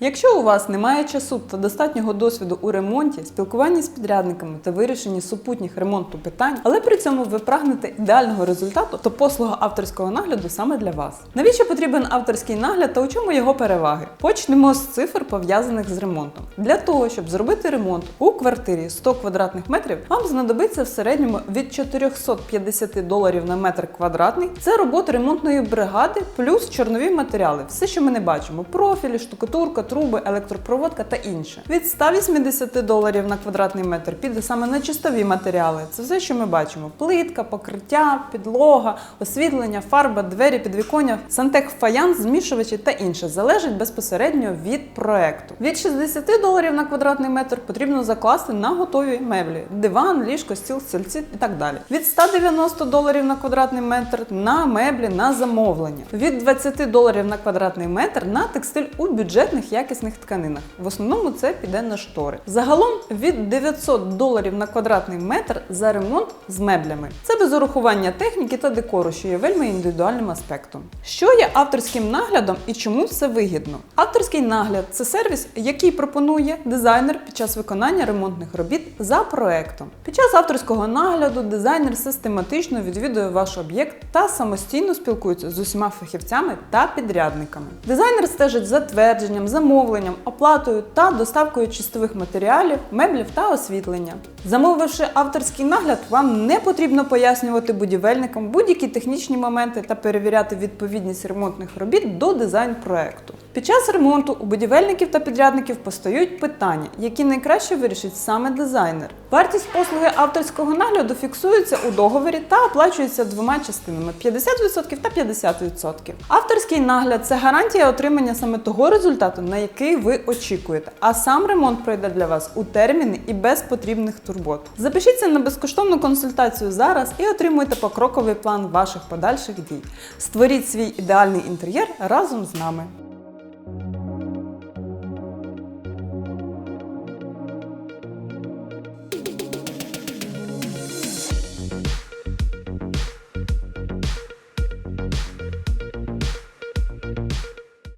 Якщо у вас немає часу та достатнього досвіду у ремонті, спілкуванні з підрядниками та вирішенні супутніх ремонту питань, але при цьому ви прагнете ідеального результату, то послуга авторського нагляду саме для вас. Навіщо потрібен авторський нагляд та у чому його переваги? Почнемо з цифр пов'язаних з ремонтом. Для того, щоб зробити ремонт у квартирі 100 квадратних метрів, вам знадобиться в середньому від 450 доларів на метр квадратний. Це робота ремонтної бригади плюс чорнові матеріали. Все, що ми не бачимо: профілі, штукатурка, труби, електропроводка та інше. Від 180 доларів на квадратний метр піде саме на чистові матеріали. Це все, що ми бачимо: плитка, покриття, підлога, освітлення, фарба, двері, підвіконня, сантек, фаянс, змішувачі та інше залежить безпосередньо від проекту. Від 60 доларів на квадратний метр потрібно закласти на готові меблі: диван, ліжко, стіл, стільці і так далі. Від 190 доларів на квадратний метр на меблі на замовлення. Від 20 доларів на квадратний метр на текстиль у бюджетних якісних тканинах. В основному це піде на штори. Загалом від 900 доларів на квадратний метр за ремонт з меблями. Це без урахування техніки та декору, що є вельми індивідуальним аспектом. Що є авторським наглядом і чому це вигідно? Авторський нагляд це сервіс, який пропонує дизайнер під час виконання ремонтних робіт за проектом. Під час авторського нагляду дизайнер систематично відвідує ваш об'єкт та самостійно спілкується з усіма фахівцями та підрядниками. Дизайнер стежить за твердженням, замовленням, оплатою та доставкою чистових матеріалів, меблів та освітлення. Замовивши авторський нагляд, вам не потрібно пояснювати будівельникам будь-які технічні моменти та перевіряти відповідність ремонтних робіт до дизайн проекту. Під час ремонту у будівельників та підрядників постають питання, які найкраще вирішить саме дизайнер. Вартість послуги авторського нагляду фіксується у договорі та оплачується двома частинами 50% та 50%. Авторський нагляд це гарантія отримання саме того результату, який ви очікуєте. А сам ремонт пройде для вас у терміни і без потрібних турбот. Запишіться на безкоштовну консультацію зараз і отримуйте покроковий план ваших подальших дій. Створіть свій ідеальний інтер'єр разом з нами.